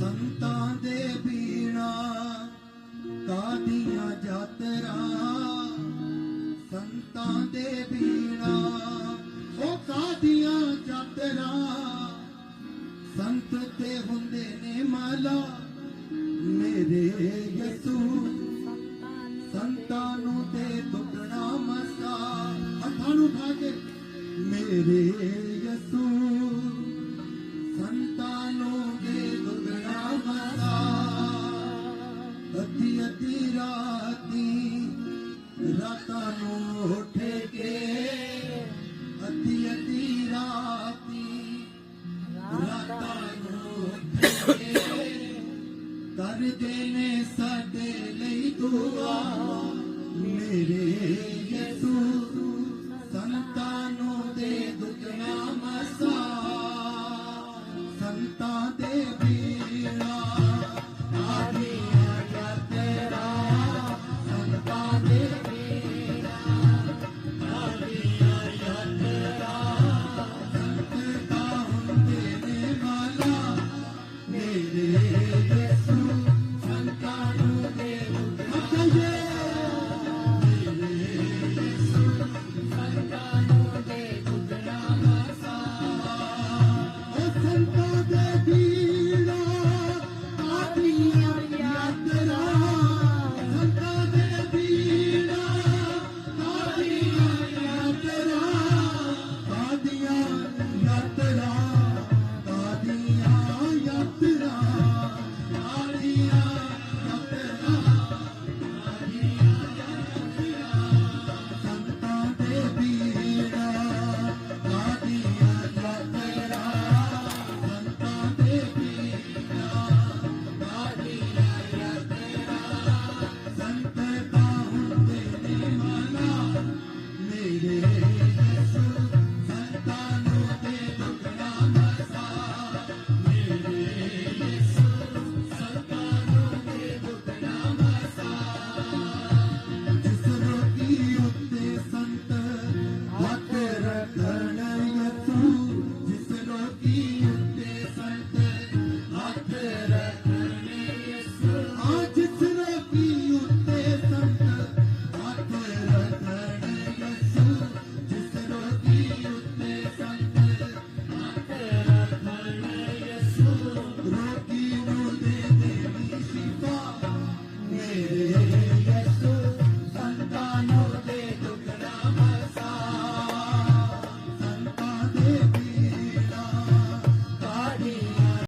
ਸੰਤਾਂ ਦੇ ਬੀਣਾ ਕਾਦੀਆਂ ਯਾਤਰਾ ਸੰਤਾਂ ਦੇ ਬੀਣਾ ਉਹ ਕਾਦੀਆਂ ਯਾਤਰਾ ਸੰਤ ਤੇ ਹੁੰਦੇ ਨੇ ਮਾਲਾ, ਮੇਰੇ ਯਸੂ। ਸੰਤਾਂ ਨੂੰ ਤੇ ਦੁੱਗਣਾ ਮਸਾ, ਹੱਥਾਂ ਨੂੰ ਉਠਾ ਕੇ, ਮੇਰੇ ਅੱਧੀ ਰਾਤੀ ਰਾਤਾਂ ਨੂੰ ਉੱਠੇ ਕੇ ਅੱਧੀ ਅੱਧੀ ਰਾਤੀ ਰਾਤਾਂ ਨੂੰ ਉੱਠ ਕੇ ਕਰਦੇ ਨੇ ਸਾਡੇ ਲਈ ਦੁਆ।